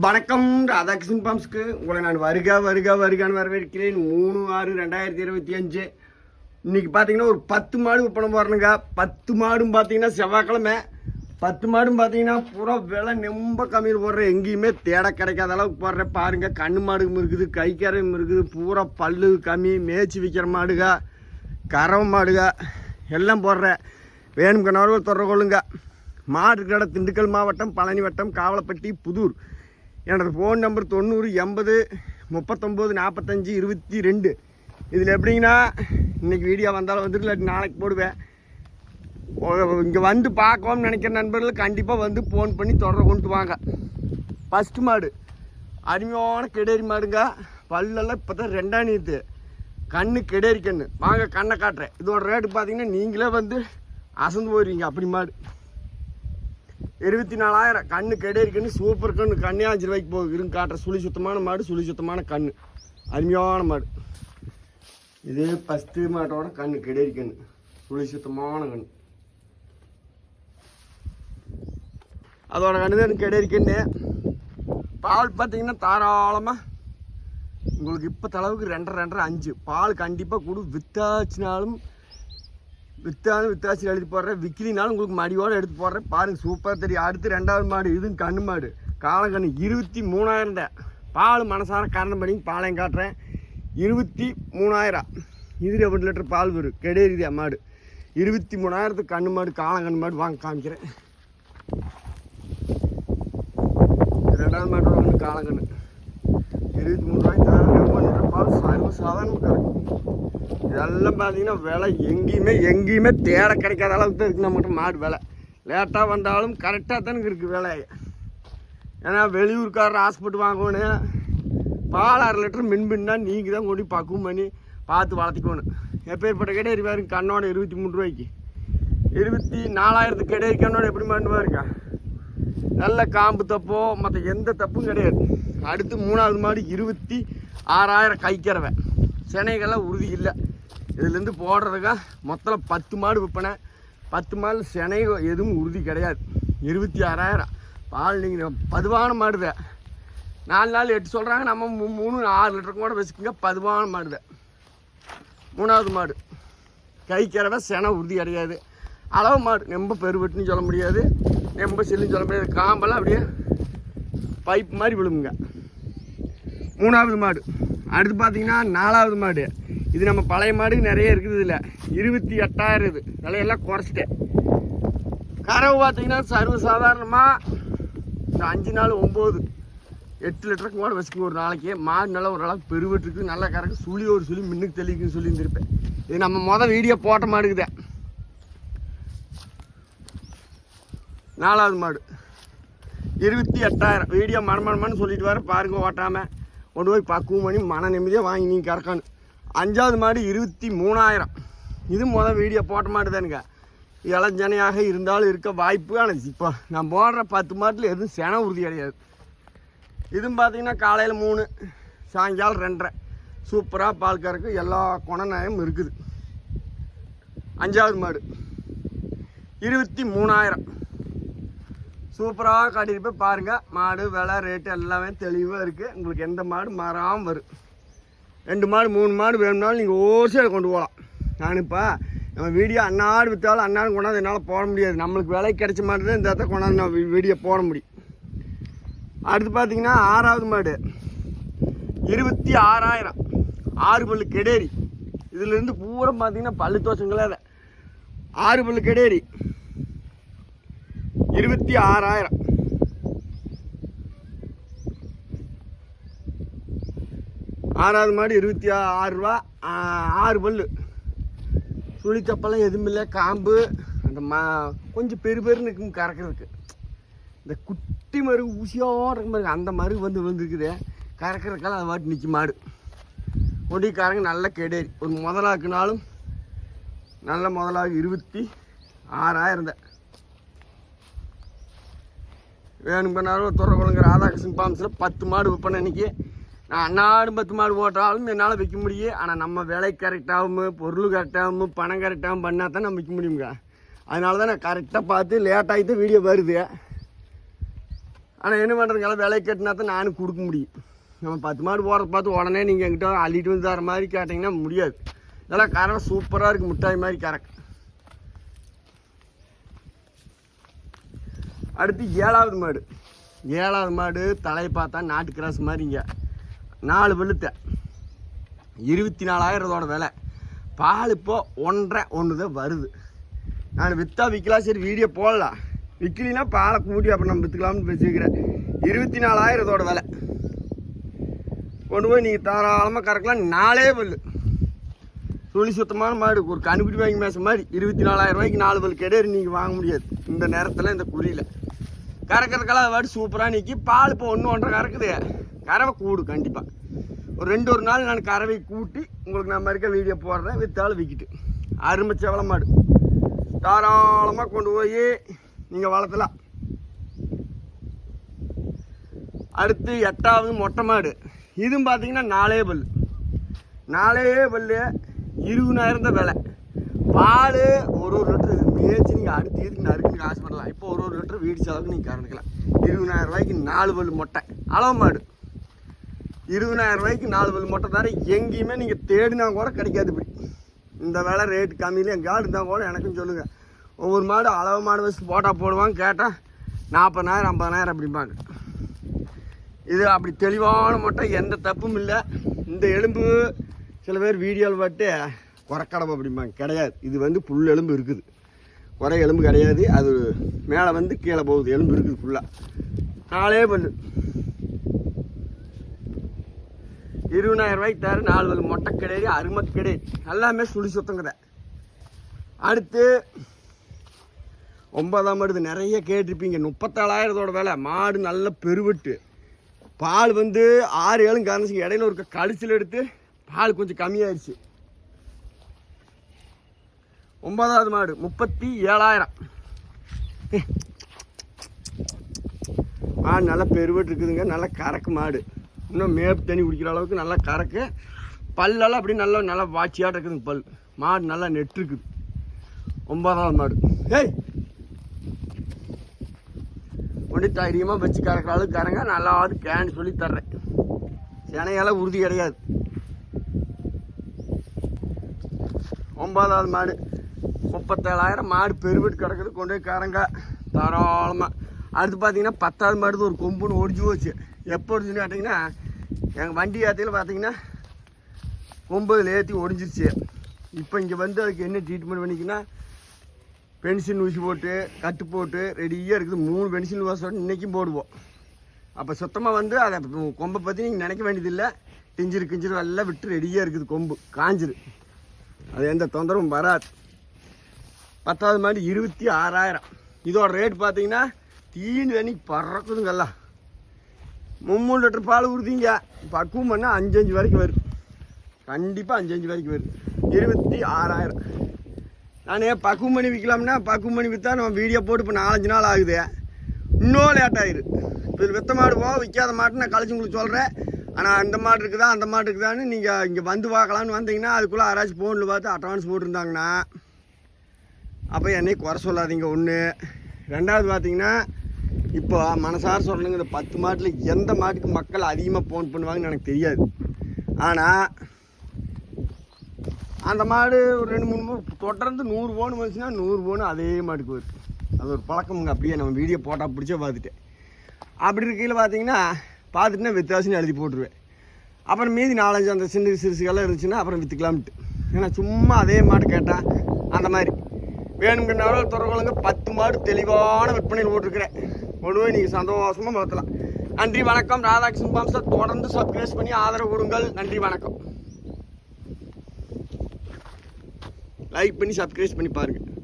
வணக்கம் ராதாகிருஷ்ணன் பாம்ஸ்க்கு. உங்களை நான் வருக வருக வருகான்னு வரவேற்கிறேன். மூணு ஆறு ரெண்டாயிரத்தி இருபத்தி அஞ்சு. இன்னைக்கு பார்த்தீங்கன்னா ஒரு பத்து மாடு விற்பனை போடுறேனுங்க பத்து மாடும் பார்த்தீங்கன்னா செவ்வாய்க்கிழமை. பத்து மாடும் பார்த்தீங்கன்னா பூரா விலை ரொம்ப கம்மியில் போடுறேன். எங்கேயுமே தேட கிடைக்காத அளவுக்கு போடுறேன். பாருங்க கண்ணு மாடும் இருக்குது கைக்கரையும் இருக்குது. பூரா பல்லு கம்மி மேய்ச்சி விற்கிற மாடுக கறவை மாடுக எல்லாம் போடுறேன். வேணும் கணவர்கள் தொடர்பு கொள்ளுங்க. மாடு கடை திண்டுக்கல் மாவட்டம் பழனி வட்டம் காவலப்பட்டி புதூர். எனது ஃபோன் நம்பர் தொண்ணூறு எண்பது முப்பத்தொம்போது நாற்பத்தஞ்சு இருபத்தி ரெண்டு. இதில் எப்படிங்கன்னா இன்றைக்கி வீடியோ வந்தாலும் வந்துருக்கு இல்லாட்டி நாளைக்கு போடுவேன். இங்கே வந்து பார்க்கணும்னு நினைக்கிற நண்பர்கள் கண்டிப்பாக வந்து ஃபோன் பண்ணி தொடர கொண்டு வாங்க. ஃபஸ்ட்டு மாடு. அருமையான கிடேரி மாடுங்க. பல்லெல்லாம் இப்போ தான் ரெண்டாம் நீத்து. கண்ணு கிடேரி கண்ணு. வாங்க கண்ணை காட்டுறேன். இதோட ரேட்டு பார்த்தீங்கன்னா நீங்களே வந்து அசந்து போயிடுவீங்க அப்படி மாடு. இருபத்தி நாலாயிரம் கண்ணு கெடேரி சூப்பர் கண்ணு கண்ணே அஞ்சு ரூபாய்க்கு போகுது காட்டுற சுழி சுத்தமான மாடு சுழி சுத்தமான கண் அருமையான மாடு. இது ஃபஸ்ட்டு மாட்டோட கண்ணு கெடேரி கண்ணு சுழி சுத்தமான கண் அதோட கண்ணு தான் கெடேரி கண்ணு பால் பார்த்தீங்கன்னா தாராளமாக உங்களுக்கு இப்போ தளவுக்கு ரெண்டரை ரெண்டரை அஞ்சு. பால் கண்டிப்பாக கொடு வித்தாச்சினாலும் வித்தாலும் வித்தாசி எழுதி போடுறேன். விக்கிலினாலும் உங்களுக்கு மடியோடு எடுத்து போடுறேன். பாருங்கள் சூப்பராக தெரியும். அடுத்து ரெண்டாவது மாடு இதுவும் கண்ணு மாடு. காலக்கண்ணு இருபத்தி மூணாயிரம் தான். பால் மனசார காரணம் பண்ணி பாலையும் காட்டுறேன். இருபத்தி மூணாயிரம். இது ரெண்டு லிட்டர் பால் வரும். கெடேரிதியா மாடு. இருபத்தி மூணாயிரத்துக்கு கண்ணு மாடு காலங்கண்ணு மாடு வாங்க காமிக்கிறேன். ரெண்டாவது மாட்டோட வந்து காலங்கண்ணு இருபத்தி மூணு ரூபாய் தரேன். பால் சர்வ சாதாரண கிடைக்கும் இதெல்லாம் பார்த்தீங்கன்னா விலை எங்கேயுமே எங்கேயுமே தேட கிடைக்காத அளவுக்கு தான் இருக்குது நம்மகிட்ட மாடு விலை. லேட்டாக வந்தாலும் கரெக்டாக தானே இருக்குது விலை. ஏன்னா வெளியூர்காரர் ஹாஸ்பிட்டல் வாங்கணும் பால் அரை லிட்டர் மின்பின்னா நீங்கள் தான் கொண்டு பக்குவம் பண்ணி பார்த்து வளர்த்திக்கணும். எப்பேற்பட்ட கிடையாது பாருங்க கண்ணோட இருபத்தி மூணு ரூபாய்க்கு. இருபத்தி நாலாயிரத்துக்கு கிடையாது கண்ணோட எப்படி மாட்டு பாருங்க. நல்ல காம்பு தப்போ மற்ற எந்த தப்பும் கிடையாது. அடுத்து மூணாவது மாடு இருபத்தி ஆறாயிரம் கைக்கிறவன் சினைகள்லாம் உறுதி இல்லை. இதுலேருந்து போடுறதுக்கா மொத்தம் பத்து மாடு விற்பனை. பத்து மாடு சினை எதுவும் உறுதி கிடையாது. இருபத்தி ஆறாயிரம். பால் நீங்கள் பதுவான மாடுத நாலு நாள் எட்டு சொல்கிறாங்க நம்ம மூணு ஆறு லிட்டர் கூட வச்சுக்கோங்க பதுவான மாடுத மூணாவது மாடு. கைக்கிறவை செனை உறுதி கிடையாது. அளவு மாடு ரொம்ப பெருவெட்டுன்னு சொல்ல முடியாது. ரொம்ப சில்லுன்னு சொல்ல முடியாது. காம்பெல்லாம் அப்படியே பைப் மாதிரி விழுமுங்க மூணாவது மாடு. அடுத்து பார்த்தீங்கன்னா நாலாவது மாடு. இது நம்ம பழைய மாடு நிறைய இருக்குது இதில். இருபத்தி எட்டாயிரம் இது. விலையெல்லாம் குறைச்சிட்டேன். கறவை பார்த்தீங்கன்னா சர்வ சாதாரணமாக இந்த அஞ்சு நாள் ஒம்பது எட்டு லிட்டருக்கு கூட வச்சுக்கோங்க ஒரு நாளைக்கு. மாடு நல்லா ஓரளவுக்கு பெருவெட்டுருக்கு. நல்லா கறக்கு சுழி ஒரு சுழி மின்னுக்கு தெளிக்குன்னு சொல்லியிருந்திருப்பேன். இது நம்ம மொதல் வீடியோ போட்ட மாடுக்குதே. நாலாவது மாடு. இருபத்தி எட்டாயிரம். வீடியோ மனமனமான்னு சொல்லிட்டு வர பாருங்க ஓட்டாமல் கொண்டு போய் பக்குவம் பண்ணி மன நிம்மதியாக வாங்கி நீங்கள் கறக்கணும். அஞ்சாவது மாடு இருபத்தி மூணாயிரம். இது முதல் வீடியோ போட்ட மாட்டேதானுங்க இளஞ்சனையாக இருந்தாலும் இருக்க வாய்ப்பு ஆனால் இப்போ நான் போடுற பத்து மாட்டில் எதுவும் சென உறுதி கிடையாது. இதுவும் பார்த்தீங்கன்னா காலையில் மூணு சாயங்காலம் ரெண்டரை. சூப்பராக பால் கறக்கு எல்லா குணநயம் இருக்குது. அஞ்சாவது மாடு. இருபத்தி மூணாயிரம். சூப்பராக காட்டிட்டு போய் பாருங்கள் மாடு விலை ரேட்டு எல்லாமே தெளிவாக இருக்குது உங்களுக்கு எந்த மாடு மாறாமல் வரும். ரெண்டு மாடு மூணு மாடு வேணும்னாலும் நீங்கள் ஓசியில் கொண்டு போகலாம். நான் இப்போ நம்ம வீடியோ அன்னாடு விற்றாலும் அன்னாடு கொண்டாந்து என்னால் போட முடியாது. நம்மளுக்கு விலை கிடைச்ச மாடு தான் இந்த இடத்த கொண்டாந்து நான் வீடியோ போட முடியும். அடுத்து பார்த்தீங்கன்னா ஆறாவது மாடு. இருபத்தி ஆறாயிரம். ஆறு பல்லு கெடேரி இதுலேருந்து பூரா பார்த்தீங்கன்னா பல்லு தோசங்களே அதை ஆறு பல்லு கெடேரி. இருபத்தி ஆறாயிரம். ஆறாவது மாடு இருபத்தி ஆ- ஆறு ரூபா. ஆறு பல்லு. சுழிச்சப்பெல்லாம் எதுவும் இல்லை. காம்பு அந்த மா கொஞ்சம் பெரு பெருன்னு இருக்கும் கறக்கிறதுக்கு. இந்த குட்டி மரு ஊசியோட இருக்கும் அந்த மரு வந்து விழுந்துருக்குது. கறக்கிறதுக்கெல்லாம் அது மாட்டு நிற்கும் மாடு. கொடிக்காரங்க நல்ல கெடேரி. ஒரு முதலாக்குனாலும் நல்ல முதலாக இருபத்தி ஆறாயிரம் தான். வேணும் பண்ணாலும் துறகுளங்க ராதாகிருஷ்ணன் பாம்ஸில் பத்து மாடு விற்பனை இன்றைக்கி நான் அன்னாடும் பத்து மாடு போட்டாலும் என்னால் விற்க முடியும் ஆனால் நம்ம விலை கரெக்டாகவும் பொருள் கரெக்டாகவும் பணம் கரெக்டாகவும் பண்ணால் தான் நம்ம விற்க முடியுங்க அதனால தான் நான் கரெக்டாக பார்த்து லேட்டாகிட்டு வீடியோ வருது. ஆனால் என்ன பண்ணுறதுனால விலை கட்டினா தான் நானும் கொடுக்க முடியும். நம்ம பத்து மாடு போகிறத பார்த்து உடனே நீங்கள் எங்கிட்ட அள்ளிட்டு வந்து தர மாதிரி கேட்டிங்கன்னா முடியாது. இதெல்லாம் கரெக்டாக சூப்பராக இருக்குது மிட்டாய் மாதிரி கரெக்ட் அடுத்து ஏழாவது மாடு. ஏழாவது மாடு தலையை பார்த்தா நாட்டு கிராஸ் மாதிரிங்க. நாலு வெளுத்த. இருபத்தி நாலாயிரத்தோட விலை. பால் இப்போ ஒன்றரை ஒன்று தான் வருது. நான் விற்றா விற்கலாம் சரி வீடியோ போடலாம். விற்கலாம் பாலை கூட்டி அப்புறம் நம்ம விற்றுக்கலாம்னு பேசிக்கிறேன் இருபத்தி நாலாயிரத்தோட விலை. கொண்டு போய் நீங்கள் தாராளமாக கறக்கலாம். நாலே பல்லு துணி சுத்தமான மாடு. ஒரு கண்டுபிடி வாங்கி மேச மாதிரி இருபத்தி நாலாயிரம் ரூபாய்க்கு நாலு பல் கிடையாது நீங்கள் வாங்க முடியாது. இந்த நேரத்தில் இந்த குறியில். கறக்கிறதுக்கெல்லாம் வாட்டி சூப்பராக நிற்கி பால் இப்போ ஒன்று ஒன்றரை கறக்குது. கறவை கூடு கண்டிப்பாக ஒரு ரெண்டு ஒரு நாள் நான் கறவை கூட்டி உங்களுக்கு நம்ம இருக்க வீடியோ போடுறேன் வித்தாலும் விற்கிட்டு அருமை செவல மாடு. தாராளமாக கொண்டு போய் நீங்கள் வளர்த்தலாம். அடுத்து எட்டாவது மொட்டை மாடு. இதுவும் பார்த்தீங்கன்னா நாலே பல் நாலே பல்லு இருபதாயிரம் தான் விலை. பால் ஒரு ஒரு லிட்டர் தேய்ச்சி நீங்கள் அடுத்து இதுக்கு நறுக்குன்னு காசு பண்ணலாம் இப்போ ஒரு ஒரு லிட்டர் வீடு செலவுக்கு நீங்கள் கறந்துக்கலாம் இருபதாயிரம் ரூபாய்க்கு நாலு பல் மொட்டை. அளவு மாடு. இருபதாயிரம் ரூபாய்க்கு நாலு பல் மொட்டை தர எங்கேயுமே நீங்கள் தேடினா கூட கிடைக்காது இப்படி. இந்த வேலை ரேட்டு கம்மியில் எங்கேயாவது இருந்தால் கூட எனக்கும் சொல்லுங்கள் ஒவ்வொரு மாடு அளவு மாடு வச்சு போட்டால் போடுவாங்க கேட்டால் நாற்பதாயிரம் ஐம்பதாயிரம் அப்படிம்பாங்க. இது அப்படி தெளிவான மொட்டை எந்த தப்பும் இல்லை. இந்த எலும்பு சில பேர் வீடியோவில் பட்டு குறைக்கடவை அப்படிம்பாங்க. கிடையாது. இது வந்து புல் எலும்பு இருக்குது. குறை எலும்பு கிடையாது. அது மேலே வந்து கீழே போகுது. எலும்பு இருக்குது ஃபுல்லாக நாலே பல்லு இருபதாயிரம் ரூபாய்க்கு தர. நாலு பல்லு மொட்டை கிடையாது அருமை கிடையாது எல்லாமே சுழி சுத்தங்கிற அடுத்து ஒன்பதாம் மருது நிறைய கேட்டிருப்பீங்க. முப்பத்தாலாயிரத்தோட வேலை. மாடு நல்ல பெருவெட்டு. பால் வந்து ஆறு ஏழும் கறந்துச்சு இடையில ஒரு கடிச்சில் எடுத்து பால் கொஞ்சம் கம்மியாயிருச்சு. ஒன்பதாவது மாடு முப்பத்தி ஏழாயிரம். மாடு நல்லா பெருவெட்டு இருக்குதுங்க நல்லா கறக்கு மாடு. இன்னும் மேப்பு தண்ணி குடிக்கிற அளவுக்கு நல்லா கறக்கு. பல்லெல்லாம் அப்படி நல்லா நல்லா வாட்சியாக இருக்குதுங்க பல். மாடு நல்லா நெட்டு இருக்குது. ஒன்பதாவது மாடு. ஏய் ஒன்று தைரியமாக வச்சு கறக்கிற அளவுக்கு கறங்க நல்லாவது கேன்னு சொல்லி தர்றேன். சினையெல்லாம் உறுதி கிடையாது. ஒன்பதாவது மாடு. முப்பத்தேழாயிரம் மாடு பெருவிட்டு கிடக்குது கொண்டு போய் காரங்க தாராளமாக அடுத்து பார்த்தீங்கன்னா பத்தாவது மாடு ஒரு கொம்புன்னு ஒடிஞ்சு போச்சு. எப்போ ஒடிஞ்சுன்னு கேட்டிங்கன்னா எங்கள் வண்டி ஏற்றியில் பார்த்தீங்கன்னா கொம்பு இதில் ஏற்றி ஒடிஞ்சிருச்சு. இப்போ இங்கே வந்து அதுக்கு என்ன ட்ரீட்மெண்ட் பண்ணிக்கின்னா பென்சில் ஊசி போட்டு கட்டு போட்டு ரெடியாக இருக்குது. மூணு பென்சில் ஊசி இன்றைக்கும் போடுவோம். அப்போ சுத்தமாக வந்து அதை கொம்பை பற்றி நீங்கள் நினைக்க வேண்டியதில்லை. டிஞ்சிரு கிஞ்சிரு எல்லாம் விட்டு ரெடியாக இருக்குது கொம்பு. காஞ்சிரு. அது எந்த தொந்தரவும் வராது. பத்தாவது மாடி இருபத்தி ஆறாயிரம். இதோட ரேட் பார்த்தீங்கன்னா தீனி தண்ணி பறக்குதுங்கெல்லாம் மும்மூணு லிட்டர் பால் ஊறுதீங்க. பக்குவம் பண்ணால் அஞ்சு அஞ்சு வரைக்கும் வரும். கண்டிப்பாக அஞ்சு அஞ்சு வரைக்கும் வரும். இருபத்தி ஆறாயிரம். நான் பக்குவம் பண்ணி விற்கலாம்னா பக்குவம் பண்ணி விற்றா நம்ம வீடியோ போட்டு இப்போ நாலஞ்சு நாள் ஆகுது. இன்னும் லேட் ஆயிரு. இப்போ இது வித்த மாடு போக விற்காத மாட்டு நான் கழிச்சு உங்களுக்கு சொல்கிறேன் ஆனால் அந்த மாடு இருக்குதா அந்த மாடு இருக்குதான்னு நீங்கள் இங்கே வந்து பார்க்கலான்னு வந்தீங்கன்னா அதுக்குள்ளே யாராச்சும் ஃபோனில் பார்த்து அட்வான்ஸ் போட்டிருந்தாங்கன்னா அப்போ என்னை குறை சொல்லாதீங்க ஒன்று ரெண்டாவது பார்த்தீங்கன்னா இப்போ மனசார சொல்லணுங்க இந்த பத்து மாட்டில் எந்த மாட்டுக்கு மக்கள் அதிகமாக ஃபோன் பண்ணுவாங்கன்னு எனக்கு தெரியாது. ஆனால் அந்த மாடு ஒரு ரெண்டு மூணு மூணு தொடர்ந்து நூறு ஃபோன் வந்துச்சுன்னா நூறு ஃபோனு அதே மாட்டுக்கு வருது. அது ஒரு பழக்கமுங்க அப்படியே நம்ம வீடியோ போட்டால் பிடிச்சே பார்த்துட்டேன். அப்படி இருக்கையில் பார்த்தீங்கன்னா பார்த்துட்டுனா வித்தியாசம்னு எழுதி போட்டுருவேன். அப்புறம் மீதி நாலஞ்சு அந்த சின்ன சிறுசுகள்லாம் இருந்துச்சுன்னா அப்புறம் விற்றுக்கலாம்ட்டு ஏன்னா சும்மா அதே மாட்டு கேட்டால் அந்த மாதிரி. வேணுங்கிறனால துறவங்களுங்க பத்து மாடு தெளிவான விற்பனையில் போட்டிருக்கிறேன் கொண்டு நீங்கள் சந்தோஷமாக மாற்றலாம் நன்றி வணக்கம். ராதாகிருஷ்ணன் பாம்சை தொடர்ந்து சப்ஸ்கிரைப் பண்ணி ஆதரவு கொடுங்கள். நன்றி வணக்கம். லைக் பண்ணி சப்ஸ்கிரைப் பண்ணி பாருங்கள்